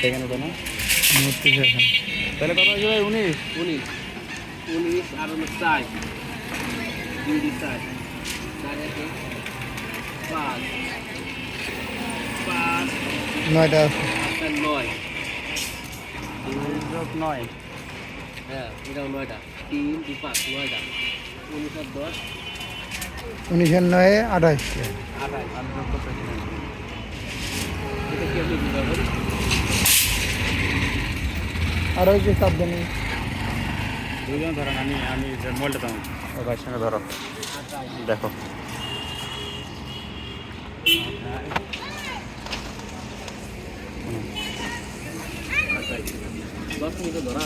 সেখানে তো না মূর্তি সেখানে। তাহলে কত হয়েছে ভাই? উনিশ? উনিশ। উনিশ আর হলো চার দুই দুই চার চার একে পাঁচ। পাঁচ। নয়টা নয়। নয়। হ্যাঁ এটাও নয়টা। তিন দুই পাঁচ নয়টা। উনিশ আর দশ? উনিশের নয়ে আঠাশ। আঠাশ। আর নেই। ওই যে সাবধান। দুজন ধরেন আমি আমি যে মোবাইলটা দাম ও ভাইয়ের সঙ্গে ধরো। দেখো। দশ মিনিটে ধরা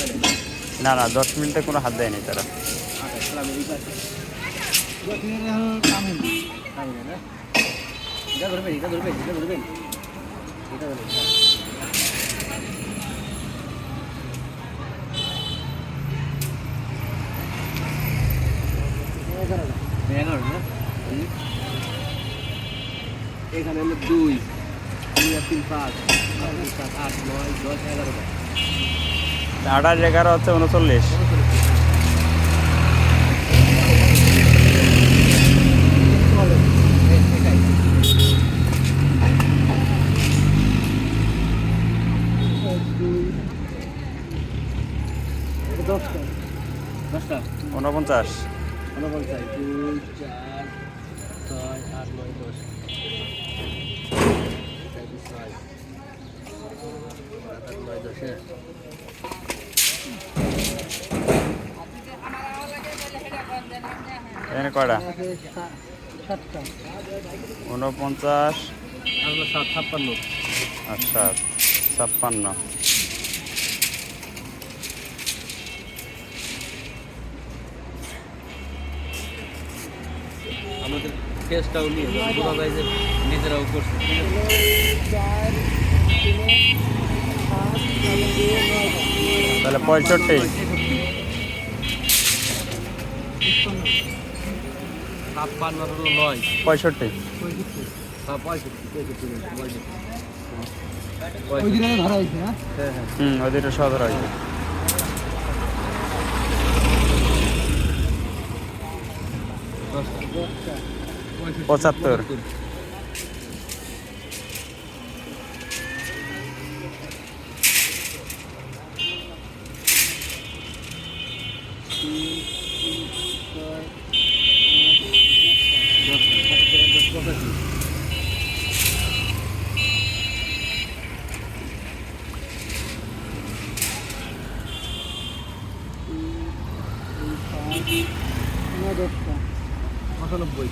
না না দশ মিনিটে কোনো হাত দেয়নি। তারা ধরবেন এটা ধরবেন এটা ধরবেন। এখানে হলো দুই। দুই আর তিন পাঁচ সাত আট নয় দশ এগারোটা আঠাশ এগারো হচ্ছে উনচল্লিশ। দশটা। দশটা? উনপঞ্চাশ ঊনপঞ্চাশ দুই চার ছয় আট নয় দশ। চার, দুই, ছয় আট, আট, নয় দশ এখানে কয়টা? উনপঞ্চাশ আর সাত ছাপ্পান্ন। আর সাত ছাপ্পান্ন। আমাদের টেস্টটাও নিয়ে বোঝা যায় যে নিজেরাও করছে। তাহলে পঁয়ষট্টি। ছাপ্পান্ন হলো নয়। পঁয়ষট্টি। হ্যাঁ পঁয়ষট্টি পঁয়ষট্টি ওই দিনে ধরা হয়েছে হ্যাঁ? হ্যাঁ হুম ওই দুটো সদর হয়েছে দশটা দশটা পঁচাত্তর। তিন তিন ছয় পঁচানব্বই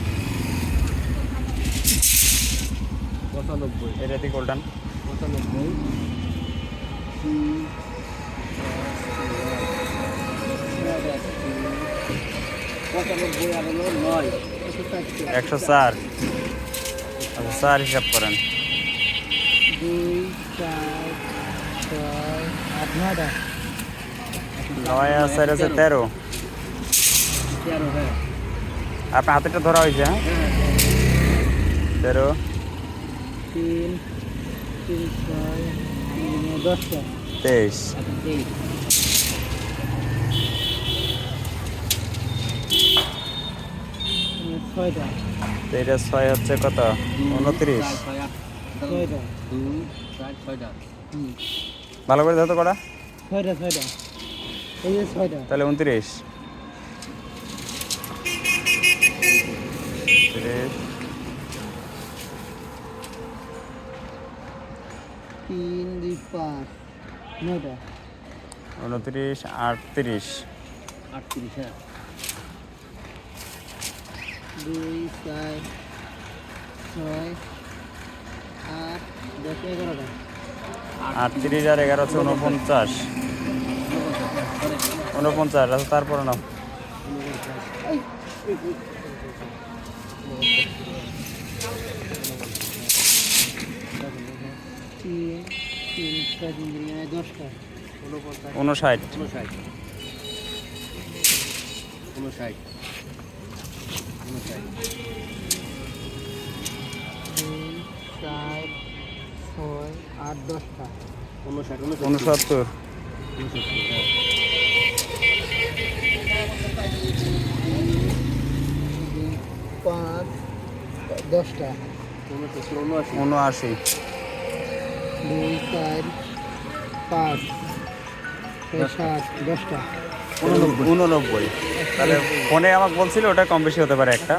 পঁচানব্বই। এটা দিকে উল্টান পঁচানব্বই। পঁচানব্বই আর হলো নয়। একশো চার। আচ্ছা চার হিসাব করেন। দুই চার ছয় আট নয়টা। নয় আর চার আছে তেরো। তেরো হ্যাঁ। আপনার হাতেটা ধরা হয়েছে হ্যাঁ? তেরো। তিন তেইশ। তো এটা ছয় হচ্ছে কত? উনত্রিশ। ভালো করে ধরতে কটা ছয়টা ছয়টা তাহলে উনত্রিশ। তিরিশ তিন দুই পাঁচ নয়টা উনত্রিশ আটত্রিশ আটত্রিশ হ্যাঁ। দুই চার ছয় আট দশ এগারোটা। আটত্রিশ আর এগারো হচ্ছে উনপঞ্চাশ উনপঞ্চাশ আচ্ছা তারপরে নাও। উনষাট উনষাট উনষাট উনষাট চার ছয় আট দশটা উনষাট উনষাট উনসত্তর দুই পাঁচ দশটা। উনআশি। উনআশি দুই চার পাঁচ ছয় সাত দশটা। উননব্বই। তাহলে ফোনে আমাকে বলছিল ওটা কম বেশি হতে পারে একটা।